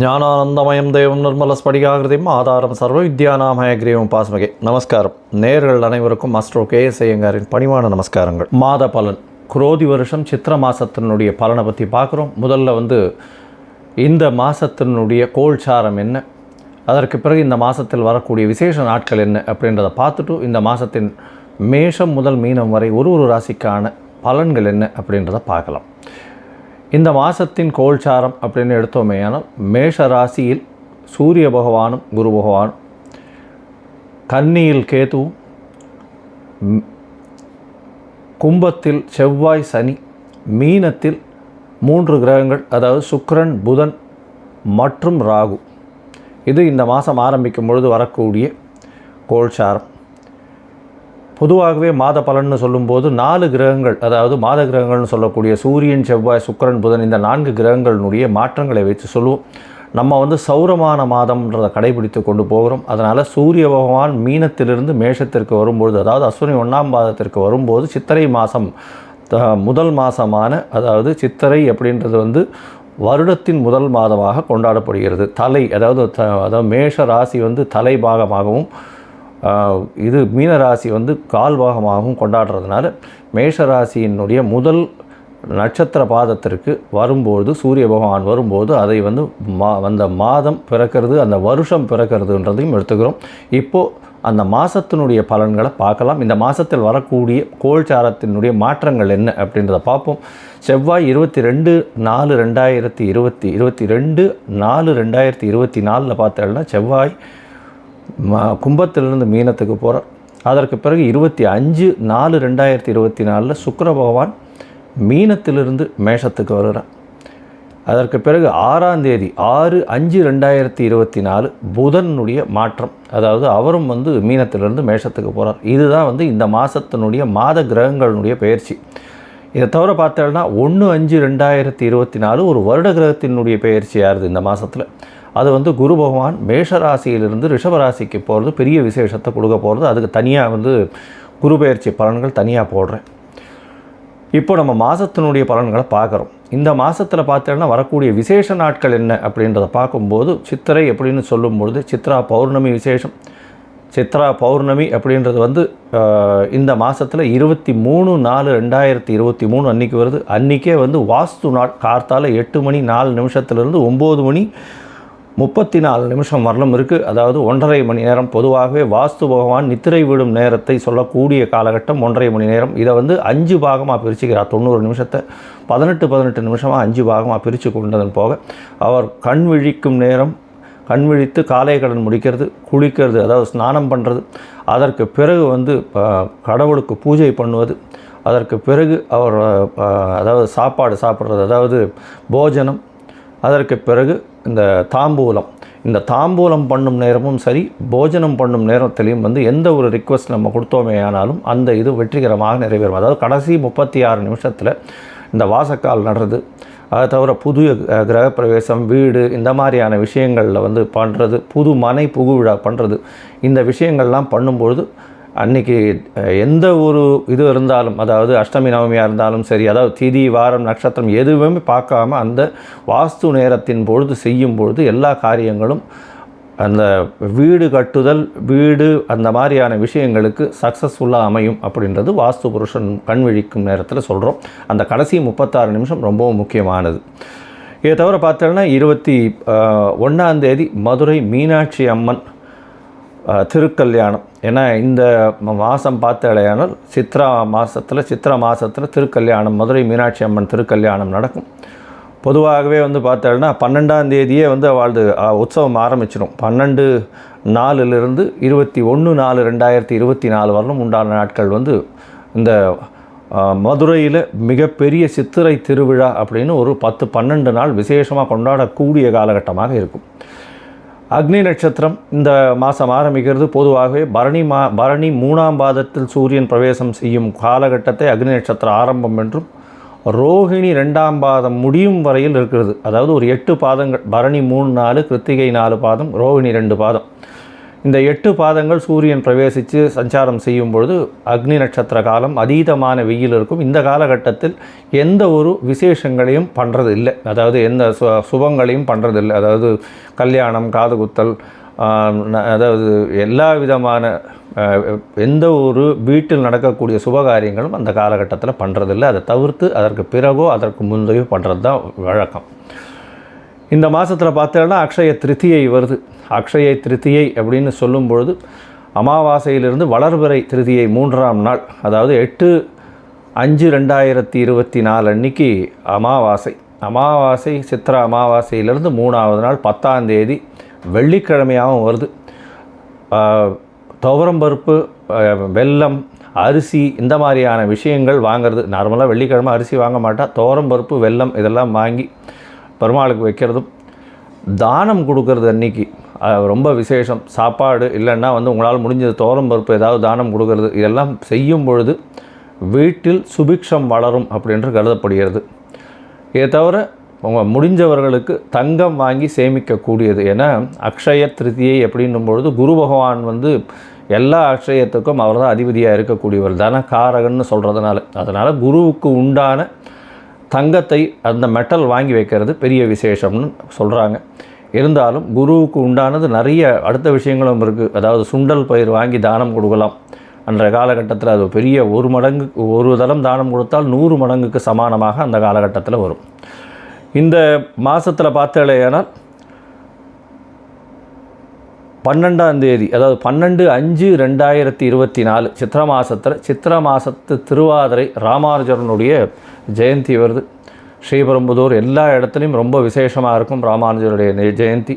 ஞானானந்தமயம் தேவம் நிர்மல ஸ்படிகாகிருதியும் ஆதாரம் சர்வ வித்யானாமய கிரீவம் பாஸ்மகே நமஸ்காரம். நேர்கள் அனைவருக்கும் மாஸ்டர் கே எஸ் ஐயங்காரின் பணிவான நமஸ்காரங்கள். மாத பலன். குரோதி வருஷம் சித்திர மாசத்தினுடைய பலனை பற்றி பார்க்குறோம். முதல்ல வந்து இந்த மாதத்தினுடைய கோல்சாரம் என்ன? அதற்கு பிறகு இந்த மாதத்தில் வரக்கூடிய விசேஷ நாட்கள் என்ன அப்படின்றத பார்த்துட்டு இந்த மாதத்தின் மேஷம் முதல் மீனம் வரை ஒரு ஒரு ராசிக்கான பலன்கள் என்ன அப்படின்றத பார்க்கலாம். இந்த மாதத்தின் கோல்சாரம் அப்படின்னு எடுத்தோமேயானால் மேஷ ராசியில் சூரிய பகவானும் குரு பகவானும் கன்னியில் கேதுவும் கும்பத்தில் செவ்வாய் சனி மீனத்தில் மூன்று கிரகங்கள் அதாவது சுக்கரன் புதன் மற்றும் ராகு. இது இந்த மாதம் ஆரம்பிக்கும் பொழுது வரக்கூடிய கோல்சாரம். பொதுவாகவே மாத பலன்னு சொல்லும்போது நாலு கிரகங்கள் அதாவது மாத கிரகங்கள்னு சொல்லக்கூடிய சூரியன் செவ்வாய் சுக்கிரன் புதன் இந்த நான்கு கிரகங்களினுடைய மாற்றங்களை வைத்து சொல்லுவோம். நம்ம வந்து சௌரமான மாதம்ன்றதை கடைபிடித்து கொண்டு போகிறோம். அதனால் சூரிய பகவான் மீனத்திலிருந்து மேஷத்திற்கு வரும்பொழுது அதாவது அஸ்வினி ஒன்றாம் பாதத்திற்கு வரும்போது சித்திரை மாதம் த- முதல் மாதமான அதாவது சித்திரை அப்படின்றது வந்து வருடத்தின் முதல் மாதமாக கொண்டாடப்படுகிறது. தலை அதாவது த அதாவது மேஷ ராசி வந்து தலை பாகமாகவும் இது இது மீனராசி வந்து கால்பாகமாகவும் கொண்டாடுறதுனால மேஷ ராசியினுடைய முதல் நட்சத்திர பாதத்திற்கு வரும்போது சூரிய பகவான் வரும்போது அதை வந்து மா அந்த மாதம் பிறக்கிறது அந்த வருஷம் பிறக்கிறதுன்றதையும் எடுத்துக்கிறோம். இப்போது அந்த மாதத்தினுடைய பலன்களை பார்க்கலாம். இந்த மாதத்தில் வரக்கூடிய கோல்சாரத்தினுடைய மாற்றங்கள் என்ன அப்படின்றத பார்ப்போம். செவ்வாய் இருபத்தி ரெண்டு நாலு ரெண்டாயிரத்தி இருபத்தி இருபத்தி ரெண்டு நாலு ரெண்டாயிரத்தி இருபத்தி நாலில் பார்த்தோம்னா செவ்வாய் கும்பத்திலிருந்து மீனத்துக்கு போகிறார் அதற்கு பிறகு இருபத்தி அஞ்சு நாலு ரெண்டாயிரத்தி இருபத்தி நாலில் சுக்கர பகவான் மீனத்திலிருந்து மேஷத்துக்கு வருகிறார். அதற்கு பிறகு ஆறாம் தேதி ஆறு அஞ்சு ரெண்டாயிரத்தி இருபத்தி நாலு புதனுடைய மாற்றம். அதாவது அவரும் வந்து மீனத்திலிருந்து மேஷத்துக்கு போகிறார் இதுதான் வந்து இந்த மாதத்தினுடைய மாத கிரகங்களுடைய பயிற்சி இதை தவிர பார்த்தோம்னா ஒன்று அஞ்சு ரெண்டாயிரத்தி இருபத்தி நாலு ஒரு வருட கிரகத்தினுடைய பயிற்சி பயிற்சியாகுது இந்த மாதத்தில் அது வந்து குரு பகவான் மேஷ ராசியிலிருந்து ராசிக்கு போகிறது பெரிய விசேஷத்தை கொடுக்க போகிறது அதுக்கு தனியாக வந்து குரு பயிற்சி பலன்கள் தனியாக போடுறேன். இப்போ நம்ம மாதத்தினுடைய பலன்களை பார்க்குறோம். இந்த மாதத்தில் பார்த்தோன்னா வரக்கூடிய விசேஷ நாட்கள் என்ன அப்படின்றத பார்க்கும்போது சித்திரை அப்படின்னு சொல்லும்பொழுது சித்ரா பௌர்ணமி விசேஷம். சித்ரா பௌர்ணமி அப்படின்றது வந்து இந்த மாதத்தில் இருபத்தி மூணு நாலு ரெண்டாயிரத்தி இருபத்தி மூணு அன்றைக்கி வருது. அன்றைக்கே வந்து வாஸ்து நாள். கார்த்தால் எட்டு மணி நாலு நிமிஷத்துலேருந்து ஒம்பது மணி முப்பத்தி நாலு நிமிஷம் வரலும் இருக்குது அதாவது ஒன்றரை மணி நேரம் பொதுவாகவே வாஸ்து பகவான் நித்திரை விடும் நேரத்தை சொல்லக்கூடிய காலகட்டம் ஒன்றரை மணி நேரம். இதை வந்து அஞ்சு பாகமாக பிரிச்சுக்கிறார். தொண்ணூறு நிமிஷத்தை பதினெட்டு பதினெட்டு நிமிஷமாக அஞ்சு பாகமாக பிரித்து கொண்டதன் போக அவர் கண் விழிக்கும் நேரம் கண் விழித்து காலை கடன் முடிக்கிறது குளிக்கிறது அதாவது ஸ்நானம் பண்ணுறது அதற்கு பிறகு வந்து கடவுளுக்கு பூஜை பண்ணுவது. அதற்கு பிறகு அவர் அதாவது சாப்பாடு சாப்பிட்றது அதாவது போஜனம். அதற்கு பிறகு இந்த தாம்பூலம். இந்த தாம்பூலம் பண்ணும் நேரமும் சரி போஜனம் பண்ணும் நேரத்திலையும் வந்து எந்த ஒரு ரிக்வஸ்ட் நம்ம கொடுத்தோமே ஆனாலும் அந்த இது வெற்றிகரமாக நிறைவேறும். அதாவது கடைசி முப்பத்தி ஆறு நிமிஷத்தில் இந்த வாசக்கால் நடுறது அதை தவிர புது கிரகப்பிரவேசம் வீடு இந்த மாதிரியான விஷயங்களில் வந்து பண்ணுறது புது மனை புகு விழா பண்ணுறது இந்த விஷயங்கள்லாம் பண்ணும்பொழுது அன்னைக்கு எந்த ஒரு இது இருந்தாலும் அதாவது அஷ்டமி நவமியாக இருந்தாலும் சரி அதாவது திதி வாரம் நட்சத்திரம் எதுவுமே பார்க்காம அந்த வாஸ்து நேரத்தின் பொழுது செய்யும் பொழுது எல்லா காரியங்களும் அந்த வீடு கட்டுதல் வீடு அந்த மாதிரியான விஷயங்களுக்கு சக்ஸஸ்ஃபுல்லாக அமையும் அப்படின்றது வாஸ்து புருஷன் கண் விழிக்கும் நேரத்தில் சொல்கிறோம் அந்த கடைசி முப்பத்தாறு நிமிஷம் ரொம்பவும் முக்கியமானது. இதை தவிர பார்த்தோன்னா இருபத்தி ஒன்றாந்தேதி மதுரை மீனாட்சி அம்மன் திருக்கல்யாணம். ஏன்னா இந்த மாதம் பார்த்தாலேயானால் சித்ரா மாதத்தில் சித்ரா மாதத்தில் திருக்கல்யாணம் மதுரை மீனாட்சி அம்மன் திருக்கல்யாணம் நடக்கும். பொதுவாகவே வந்து பார்த்தோன்னா பன்னெண்டாம் தேதியே வந்து அவளது உற்சவம் ஆரம்பிச்சிடும் பன்னெண்டு நாலுலேருந்து இருபத்தி ஒன்று நாலு ரெண்டாயிரத்தி இருபத்தி நாலு வரலும் உண்டான நாட்கள் வந்து இந்த மதுரையில் மிகப்பெரிய சித்திரை திருவிழா அப்படின்னு ஒரு பத்து பன்னெண்டு நாள் விசேஷமாக கொண்டாடக்கூடிய காலகட்டமாக இருக்கும். அக்னி நட்சத்திரம் இந்த மாதம் ஆரம்பிக்கிறது பொதுவாகவே பரணி மா பரணி மூணாம் பாதத்தில் சூரியன் பிரவேசம் செய்யும் காலகட்டத்தை அக்னி நட்சத்திரம் ஆரம்பம் என்றும் ரோஹிணி ரெண்டாம் பாதம் முடியும் வரையில் இருக்கிறது. அதாவது ஒரு எட்டு பாதங்கள் பரணி மூணு நாலு கிருத்திகை நாலு பாதம் ரோஹிணி ரெண்டு பாதம். இந்த எட்டு பாதங்கள் சூரியன் பிரவேசித்து சஞ்சாரம் செய்யும் பொழுது அக்னி நட்சத்திர காலம் அதீதமான வெயில் இருக்கும். இந்த காலகட்டத்தில் எந்த ஒரு விசேஷங்களையும் பண்ணுறது இல்லை அதாவது எந்த சு சுபங்களையும் பண்ணுறது இல்லை அதாவது கல்யாணம் காதுகுத்தல் ந- அதாவது எல்லா விதமான எந்த ஒரு வீட்டில் நடக்கக்கூடிய சுபகாரியங்களும் அந்த காலகட்டத்தில் பண்ணுறதில்லை அதை தவிர்த்து அதற்கு பிறகோ அதற்கு முந்தையோ பண்ணுறது தான் வழக்கம். இந்த மாதத்தில் பார்த்தோன்னா அக்ஷய திருத்தியை வருது. அக்ஷய திருத்தியை அப்படின்னு சொல்லும் பொழுது அமாவாசையிலிருந்து வளர்பிறை திருதியை மூன்றாம் நாள் அதாவது எட்டு அஞ்சு ரெண்டாயிரத்தி இருபத்தி நாலு அன்னைக்கு அமாவாசை. அமாவாசை சித்திர அமாவாசையிலிருந்து மூணாவது நாள் பத்தாம் தேதி வெள்ளிக்கிழமையாகவும் வருது. துவரம்பருப்பு வெல்லம் அரிசி இந்த மாதிரியான விஷயங்கள் வாங்குறது. நார்மலாக வெள்ளிக்கிழமை அரிசி வாங்க மாட்டா. துவரம்பருப்பு வெல்லம் இதெல்லாம் வாங்கி பெருமாளுக்கு வைக்கிறதும் தானம் கொடுக்கறது அன்னைக்கு. ரொம்ப விசேஷம். சாப்பாடு இல்லைன்னா வந்து உங்களால் முடிஞ்சது துவரம்பருப்பு ஏதாவது தானம் கொடுக்கறது. இதெல்லாம் செய்யும் பொழுது வீட்டில் சுபிக்ஷம் வளரும் அப்படின்று கருதப்படுகிறது. இதை தவிர உங்கள் முடிஞ்சவர்களுக்கு தங்கம் வாங்கி சேமிக்கக்கூடியது. ஏன்னா அக்ஷய திருதியை அப்படின்னும் பொழுது குரு பகவான் வந்து எல்லா அக்ஷயத்துக்கும் அவர் தான் அதிபதியாக இருக்கக்கூடியவர். தனகாரகன்னு சொல்கிறதுனால அதனால் குருவுக்கு உண்டான தங்கத்தை அந்த மெட்டல் வாங்கி வைக்கிறது பெரிய விசேஷம்னு சொல்கிறாங்க இருந்தாலும் குருவுக்கு உண்டானது நிறைய அடுத்த விஷயங்களும் இருக்குது அதாவது சுண்டல் பயிர் வாங்கி தானம் கொடுக்கலாம் அன்றைய காலகட்டத்தில் அது பெரிய ஒரு மடங்கு ஒரு தளம் தானம் கொடுத்தால் நூறு மடங்குக்கு சமானமாக அந்த காலகட்டத்தில் வரும். இந்த மாதத்தில் பார்த்தாலேயானால் பன்னெண்டாம் தேதி அதாவது பன்னெண்டு அஞ்சு ரெண்டாயிரத்தி இருபத்தி நாலு சித்திர மாதத்தில் சித்திர மாதத்து திருவாதிரை ராமானுஜரனுடைய ஜெயந்தி வருது. ஸ்ரீபெரும்புதூர் எல்லா இடத்துலையும் ரொம்ப விசேஷமாக இருக்கும் ராமானுஜருடைய ஜெயந்தி.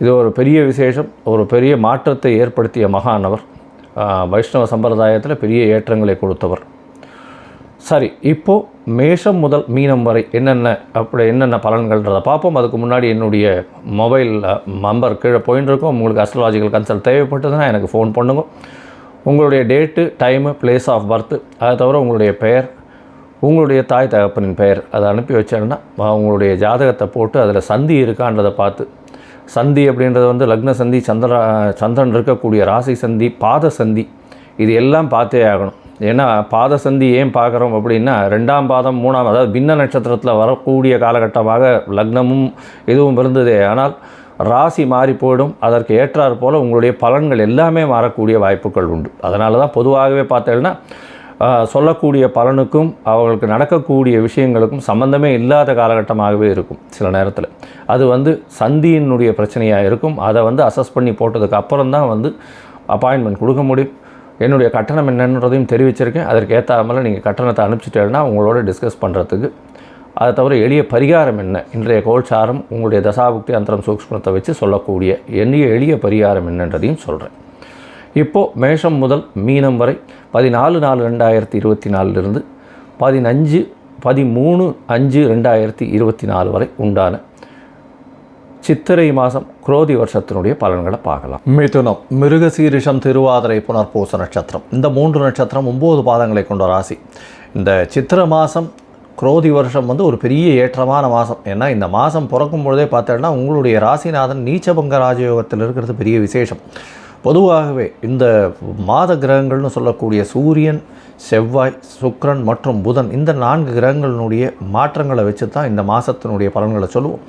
இது ஒரு பெரிய விசேஷம் ஒரு பெரிய மாற்றத்தை ஏற்படுத்திய மகானவர் வைஷ்ணவ சம்பிரதாயத்தில் பெரிய ஏற்றங்களை கொடுத்தவர். சரி இப்போது மேஷம் முதல் மீனம் வரை என்னென்ன அப்படி என்னென்ன பலன்கள்ன்றதை பார்ப்போம். அதுக்கு முன்னாடி என்னுடைய மொபைல் நம்பர் கீழே போயின்னு இருக்கும். உங்களுக்கு அஸ்ட்ராலாஜிக்கல் கன்சல்ட் தேவைப்பட்டதுன்னா எனக்கு ஃபோன் பண்ணுங்க. உங்களுடைய date time place of birth அதை தவிர உங்களுடைய பெயர் உங்களுடைய தாய் தகப்பனின் பெயர் அதை அனுப்பி வச்சேன்னா உங்களுடைய ஜாதகத்தை போட்டு அதில் சந்தி இருக்கான்றதை பார்த்து சந்தி அப்படின்றது வந்து லக்ன சந்தி சந்திர சந்திரன் இருக்கக்கூடிய ராசி சந்தி பாத சந்தி இது எல்லாம் பார்த்தே ஆகணும். ஏன்னா பாத சந்தி ஏன் பார்க்குறோம் அப்படின்னா ரெண்டாம் பாதம் மூணாம் அதாவது பின்ன நட்சத்திரத்தில் வரக்கூடிய காலகட்டமாக லக்னமும் இதுவும் இருந்ததே. ஆனால் ராசி மாறி போயிடும். அதற்கு ஏற்றாற் போல் உங்களுடைய பலன்கள் எல்லாமே மாறக்கூடிய வாய்ப்புகள் உண்டு. அதனால தான் பொதுவாகவே பார்த்தேன்னா சொல்லக்கூடிய பலனுக்கும் அவர்களுக்கு நடக்கக்கூடிய விஷயங்களுக்கும் சம்பந்தமே இல்லாத காலகட்டமாகவே இருக்கும் சில நேரத்தில். அது வந்து சந்தியினுடைய பிரச்சனையாக இருக்கும். அதை வந்து அசஸ் பண்ணி போட்டதுக்கு அப்புறம் தான் வந்து அப்பாயின்மெண்ட் கொடுக்க முடியும். என்னுடைய கட்டணம் என்னன்றதையும் தெரிவிச்சிருக்கேன். அதற்கு ஏற்றாமல் நீங்கள் கட்டணத்தை அனுப்பிச்சிட்டேன்னா உங்களோட டிஸ்கஸ் பண்ணுறதுக்கு அதை தவிர எளிய பரிகாரம் என்ன? இன்றைய கோல்சாரம் உங்களுடைய தசாபுக்தி அந்தரம் சூக்ஷ்மத்தை வச்சு சொல்லக்கூடிய எளிய எளிய பரிகாரம் என்னன்றதையும் சொல்கிறேன் இப்போது மேஷம் முதல் மீனம் வரை பதினாலு நாலு ரெண்டாயிரத்தி இருபத்தி நாலுலேருந்து பதினஞ்சு பதிமூணு அஞ்சு ரெண்டாயிரத்தி இருபத்தி நாலு வரை உண்டான சித்திரை மாதம் குரோதி வருஷத்தினுடைய பலன்களை பார்க்கலாம். மிதுனம் மிருகசீரிஷம் திருவாதிரை புனர்பூச நட்சத்திரம். இந்த மூன்று நட்சத்திரம் ஒம்பது பாதங்களை கொண்ட ராசி. இந்த சித்திர மாதம் குரோதி வருஷம் வந்து ஒரு பெரிய ஏற்றமான மாதம். ஏன்னா இந்த மாதம் பிறக்கும் பொழுதே பார்த்தோன்னா உங்களுடைய ராசிநாதன் நீச்சபங்க ராஜயோகத்தில் இருக்கிறது பெரிய விசேஷம். பொதுவாகவே இந்த மாத கிரகங்கள்னு சொல்லக்கூடிய சூரியன் செவ்வாய் சுக்ரன் மற்றும் புதன் இந்த நான்கு கிரகங்களினுடைய மாற்றங்களை வச்சு தான் இந்த மாதத்தினுடைய பலன்களை சொல்லுவோம்.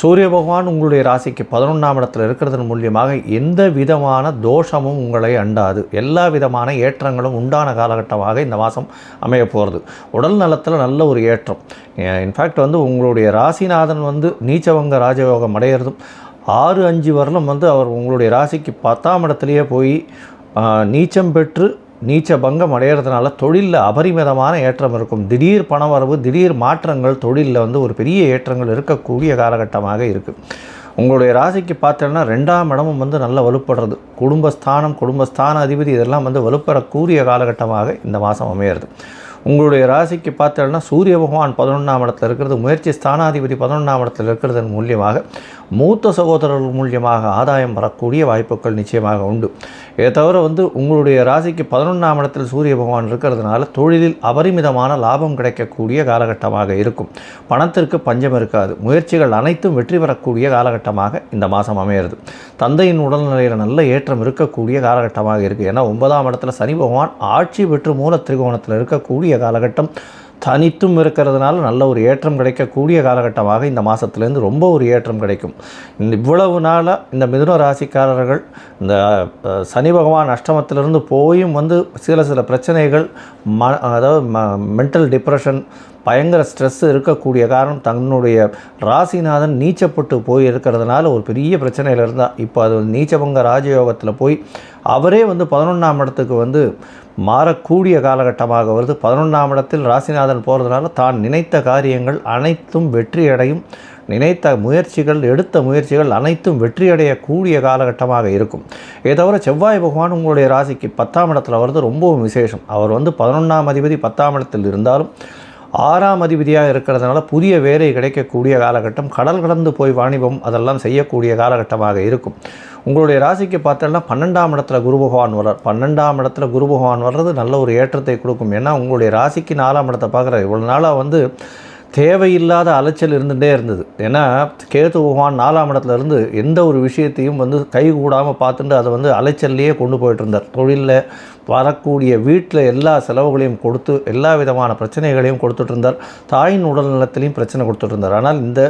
சூரிய பகவான் உங்களுடைய ராசிக்கு பதினொன்றாம் இடத்தில் இருக்கிறதன் மூலியமாக எந்த விதமான தோஷமும் உங்களை அண்டாது. எல்லா விதமான ஏற்றங்களும் உண்டான காலகட்டமாக இந்த மாதம் அமைய போகிறது உடல் நலத்தில் நல்ல ஒரு ஏற்றம். இன்ஃபேக்ட் வந்து உங்களுடைய ராசிநாதன் வந்து நீச்சவங்க ராஜயோகம் அடையிறதும் ஆறு அஞ்சு வரலும் வந்து அவர் உங்களுடைய ராசிக்கு பத்தாம் இடத்துலையே போய் நீச்சம் பெற்று நீச்ச பங்கம் அடையிறதுனால தொழிலில் அபரிமிதமான ஏற்றம் இருக்கும். திடீர் பணவரவு திடீர் மாற்றங்கள் தொழிலில் வந்து ஒரு பெரிய ஏற்றங்கள் இருக்கக்கூடிய காலகட்டமாக இருக்குது உங்களுடைய ராசிக்கு பார்த்தோன்னா ரெண்டாம் இடமும் வந்து நல்லா வலுப்படுறது. குடும்பஸ்தானம் குடும்பஸ்தான அதிபதி இதெல்லாம் வந்து வலுப்பெறக்கூடிய காலகட்டமாக இந்த மாதம் அமையிறது. உங்களுடைய ராசிக்கு பார்த்தோம்னா சூரிய பகவான் பதினொன்றாம் இடத்துல இருக்கிறது முயற்சி ஸ்தானாதிபதி பதினொன்றாம் இடத்துல இருக்கிறதன் மூலியமாக மூத்த சகோதரர்கள் மூலியமாக ஆதாயம் வரக்கூடிய வாய்ப்புகள் நிச்சயமாக உண்டு. இதை தவிர வந்து உங்களுடைய ராசிக்கு பதினொன்றாம் இடத்தில் சூரிய பகவான் இருக்கிறதுனால தொழிலில் அபரிமிதமான லாபம் கிடைக்கக்கூடிய காலகட்டமாக இருக்கும். பணத்திற்கு பஞ்சம் இருக்காது. முயற்சிகள் அனைத்தும் வெற்றி பெறக்கூடிய காலகட்டமாக இந்த மாதம் அமையிறது. தந்தையின் உடல்நிலையில் நல்ல ஏற்றம் இருக்கக்கூடிய காலகட்டமாக இருக்குது ஏன்னா ஒன்பதாம் இடத்துல சனி பகவான் ஆட்சி பெற்று மூல திரிகோணத்தில் இருக்கக்கூடிய காலகட்டம். தனித்தும் இருக்கிறதுனால நல்ல ஒரு ஏற்றம் கிடைக்கக்கூடிய காலகட்டமாக இந்த மாதத்துலேருந்து ரொம்ப ஒரு ஏற்றம் கிடைக்கும். இந்த இவ்வளவு நாளாக இந்த மிதுன ராசிக்காரர்கள் இந்த சனி பகவான் அஷ்டமத்திலிருந்து போயும் வந்து சில சில பிரச்சனைகள் ம அதாவது ம மென்டல் டிப்ரெஷன் பயங்கர ஸ்ட்ரெஸ் இருக்கக்கூடிய காரணம் தன்னுடைய ராசிநாதன் நீச்சப்பட்டு போய் இருக்கிறதுனால ஒரு பெரிய பிரச்சனையில் இருந்தால் இப்போ அது வந்து நீச்சபங்க ராஜயோகத்தில் போய் அவரே வந்து பதினொன்றாம் இடத்துக்கு வந்து மாறக்கூடிய காலகட்டமாக வருது. பதினொன்றாம் இடத்தில் ராசிநாதன் போகிறதுனால தான் நினைத்த காரியங்கள் அனைத்தும் வெற்றியடையும். நினைத்த முயற்சிகள் எடுத்த முயற்சிகள் அனைத்தும் வெற்றியடையக்கூடிய காலகட்டமாக இருக்கும். இதை தவிர செவ்வாய் பகவான் உங்களுடைய ராசிக்கு பத்தாம் இடத்துல வருது ரொம்பவும் விசேஷம். அவர் வந்து பதினொன்றாம் அதிபதி பத்தாம் இடத்தில் இருந்தாலும் ஆறாம் அதிபதியாக இருக்கிறதுனால புதிய வேலை கிடைக்கக்கூடிய காலகட்டம் கடல் கடந்து போய் வாணிபம் அதெல்லாம் செய்யக்கூடிய காலகட்டமாக இருக்கும். உங்களுடைய ராசிக்கு பார்த்தோம்னா பன்னெண்டாம் இடத்துல குரு பகவான் வர்றார். பன்னெண்டாம் இடத்துல குரு பகவான் வர்றது நல்ல ஒரு ஏற்றத்தை கொடுக்கும். ஏன்னா உங்களுடைய ராசிக்கு நாலாம் இடத்தை பார்க்குறாரு. இவ்வளோ நாளாக வந்து தேவையில்லாத அலைச்சல் இருந்துகிட்டே இருந்தது. ஏன்னா கேத்து பகவான் நாலாம் இடத்துலேருந்து எந்த ஒரு விஷயத்தையும் வந்து கை கூடாமல் பார்த்துட்டு அதை வந்து அலைச்சல்லையே கொண்டு போயிட்டு இருந்தார். தொழிலில் வரக்கூடிய வீட்டில் எல்லா செலவுகளையும் கொடுத்து எல்லா விதமான பிரச்சனைகளையும் கொடுத்துட்டு இருந்தார். தாயின் உடல் நலத்திலையும் பிரச்சனை கொடுத்துட்டு இருந்தார். ஆனால் இந்த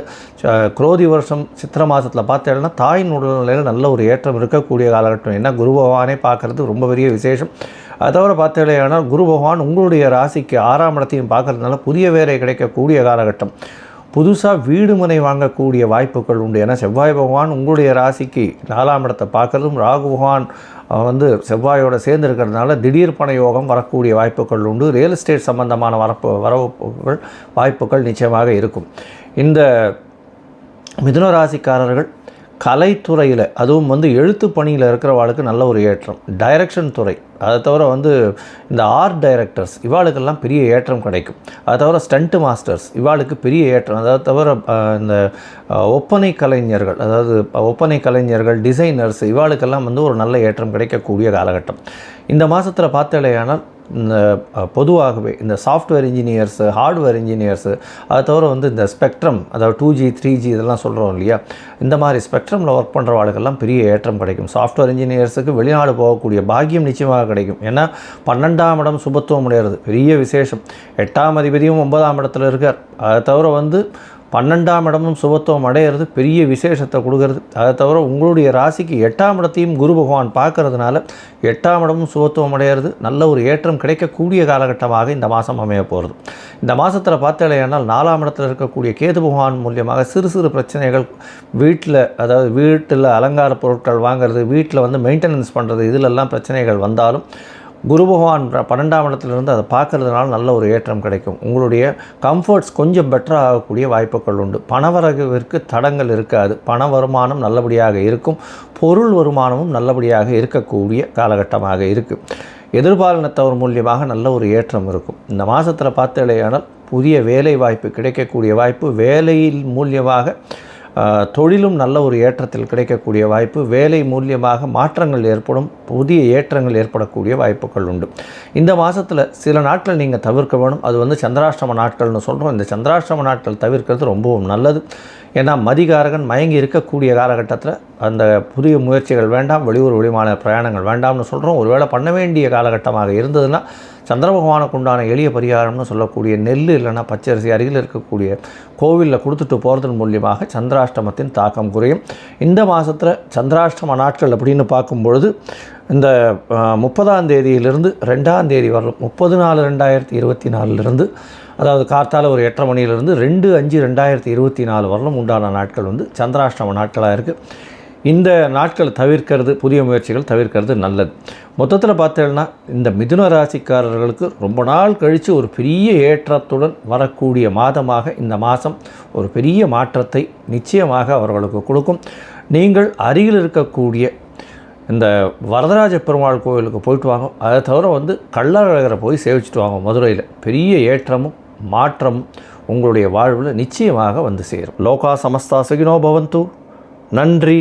குரோதி வருஷம் சித்திரை மாதத்தில் பார்த்தேன்னா தாயின் உடல்நிலையில் நல்ல ஒரு ஏற்றம் இருக்கக்கூடிய காலகட்டம். ஏன்னா குரு பகவானே பார்க்குறது ரொம்ப பெரிய விசேஷம். அதை தவிர பார்த்தீங்கன்னா குரு பகவான் உங்களுடைய ராசிக்கு ஆறாம் இடத்தையும் பார்க்கறதுனால புதிய வேலை கிடைக்கக்கூடிய காலகட்டம். புதுசாக வீடு மனை வாங்கக்கூடிய வாய்ப்புகள் உண்டு. ஏன்னா செவ்வாய் பகவான் உங்களுடைய ராசிக்கு நாலாம் இடத்தை பார்க்குறதும் ராகு பகவான் வந்து செவ்வாயோடு சேர்ந்து இருக்கிறதுனால திடீர் பண யோகம் வரக்கூடிய வாய்ப்புகள் உண்டு. ரியல் எஸ்டேட் சம்பந்தமான வரப்பு வரவுகள் வாய்ப்புகள் நிச்சயமாக இருக்கும். இந்த மிதுன ராசிக்காரர்கள் கலைத்துறையில் அதுவும் வந்து எழுத்து பணியில் இருக்கிறவாளுக்கு நல்ல ஒரு ஏற்றம். டைரக்ஷன் துறை. அதை தவிர வந்து இந்த ஆர்ட் டைரக்டர்ஸ் இவாளுக்கெல்லாம் பெரிய ஏற்றம் கிடைக்கும். அதை தவிர ஸ்டண்ட் மாஸ்டர்ஸ் இவாளுக்கு பெரிய ஏற்றம். அதை தவிர இந்த ஒப்பனை கலைஞர்கள் அதாவது ஒப்பனை கலைஞர்கள் டிசைனர்ஸ் இவாளுக்கெல்லாம் வந்து ஒரு நல்ல ஏற்றம் கிடைக்கக்கூடிய காலகட்டம். இந்த மாதத்தில் பார்த்தலையானால் இந்த பொதுவாகவே இந்த சாஃப்ட்வேர் இன்ஜினியர்ஸு ஹார்ட்வேர் இன்ஜினியர்ஸு அதை தவிர வந்து இந்த ஸ்பெக்ட்ரம் அதாவது டூ ஜி த்ரீ ஜி இதெல்லாம் சொல்கிறோம் இல்லையா? இந்த மாதிரி ஸ்பெக்ட்ரமில் ஒர்க் பண்ணுற ஆளுக்கெல்லாம் பெரிய ஏற்றம் கிடைக்கும். சாஃப்ட்வேர் இன்ஜினியர்ஸுக்கு வெளிநாடு போகக்கூடிய பாக்கியம் நிச்சயமாக கிடைக்கும். ஏன்னா பன்னெண்டாம் இடம் சுபத்துவம் உடையறது பெரிய விசேஷம். எட்டாம் அதிபதியும் ஒன்பதாம் இடத்துல இருக்கார். அதை தவிர வந்து பன்னெண்டாம் இடமும் சுபத்துவம் அடையிறது பெரிய விசேஷத்தை கொடுக்கறது. அதை தவிர உங்களுடைய ராசிக்கு எட்டாம் இடத்தையும் குரு பகவான் பார்க்கறதுனால எட்டாம் இடமும் சுபத்துவம் அடையிறது நல்ல ஒரு ஏற்றம் கிடைக்கக்கூடிய காலகட்டமாக இந்த மாதம் அமைய போகிறது இந்த மாதத்தில் பார்த்தலையானால் நாலாம் இடத்துல இருக்கக்கூடிய கேது பகவான் மூலியமாக சிறு சிறு பிரச்சனைகள் வீட்டில் அதாவது வீட்டில் அலங்கார பொருட்கள் வாங்குறது வீட்டில் வந்து மெயின்டெனன்ஸ் பண்ணுறது இதிலெல்லாம் பிரச்சனைகள் வந்தாலும் குரு பகவான் பன்னெண்டாம் இடத்துலேருந்து அதை பார்க்கறதுனால நல்ல ஒரு ஏற்றம் கிடைக்கும். உங்களுடைய கம்ஃபர்ட்ஸ் கொஞ்சம் பெட்டராக ஆகக்கூடிய வாய்ப்புகள் உண்டு. பணவரவிற்கு தடங்கள் இருக்காது. பண வருமானம் நல்லபடியாக இருக்கும். பொருள் வருமானமும் நல்லபடியாக இருக்கக்கூடிய காலகட்டமாக இருக்குது எதிர்பாலினத்தவர் மூலியமாக நல்ல ஒரு ஏற்றம் இருக்கும். இந்த மாதத்தில் பார்த்தலையானால் புதிய வேலை வாய்ப்பு கிடைக்கக்கூடிய வாய்ப்பு வேலையில் மூலியமாக தொழிலும் நல்ல ஒரு ஏற்றத்தில் கிடைக்கக்கூடிய வாய்ப்பு வேலை மூலியமாக மாற்றங்கள் ஏற்படும் புதிய ஏற்றங்கள் ஏற்படக்கூடிய வாய்ப்புகள் உண்டு. இந்த மாதத்தில் சில நாட்கள் நீங்கள் தவிர்க்க வேணும். அது வந்து சந்திராஷ்டம நாட்கள்னு சொல்கிறோம் இந்த சந்திராஷ்டம நாட்கள் தவிர்க்கிறது ரொம்பவும் நல்லது. ஏன்னா மதிகாரகன் மயங்கி இருக்கக்கூடிய காலகட்டத்தில் அந்த புதிய முயற்சிகள் வேண்டாம் வெளியூர் வெளிமான பிரயாணங்கள் வேண்டாம்னு சொல்கிறோம் ஒருவேளை பண்ண வேண்டிய காலகட்டமாக இருந்ததுன்னா சந்திர பகவானுக்கு உண்டான எளிய பரிகாரம்னு சொல்லக்கூடிய நெல் இல்லைன்னா பச்சரிசி அருகில் இருக்கக்கூடிய கோவிலில் கொடுத்துட்டு போகிறதன் மூலியமாக சந்திராஷ்டமத்தின் தாக்கம் குறையும். இந்த மாதத்தில் சந்திராஷ்டம நாட்கள் அப்படின்னு பார்க்கும் பொழுது இந்த முப்பதாம் தேதியிலிருந்து ரெண்டாம் தேதி வரலும் முப்பது நாலு ரெண்டாயிரத்தி இருபத்தி நாலுலேருந்து அதாவது கார்த்தால ஒரு எட்டரை மணியிலிருந்து ரெண்டு அஞ்சு ரெண்டாயிரத்தி இருபத்தி நாலு வரலும் உண்டான நாட்கள் வந்து சந்திராஷ்டம நாட்களாக இருக்குது இந்த நாட்களை தவிர்க்கிறது புதிய முயற்சிகள் தவிர்க்கிறது நல்லது. மொத்தத்தில் பார்த்தேன்னா இந்த மிதுன ராசிக்காரர்களுக்கு ரொம்ப நாள் கழித்து ஒரு பெரிய ஏற்றத்துடன் வரக்கூடிய மாதமாக இந்த மாதம் ஒரு பெரிய மாற்றத்தை நிச்சயமாக அவர்களுக்கு கொடுக்கும். நீங்கள் அருகில் இருக்கக்கூடிய இந்த வரதராஜ பெருமாள் கோவிலுக்கு போயிட்டு வாங்க. அதை தவிர வந்து கள்ளழகரை போய் சேவிச்சுட்டு வாங்க மதுரையில். பெரிய ஏற்றமும் மாற்றமும் உங்களுடைய வாழ்வில் நிச்சயமாக வந்து சேரும். லோகா சமஸ்தா சுகினோ பவந்து. நன்றி.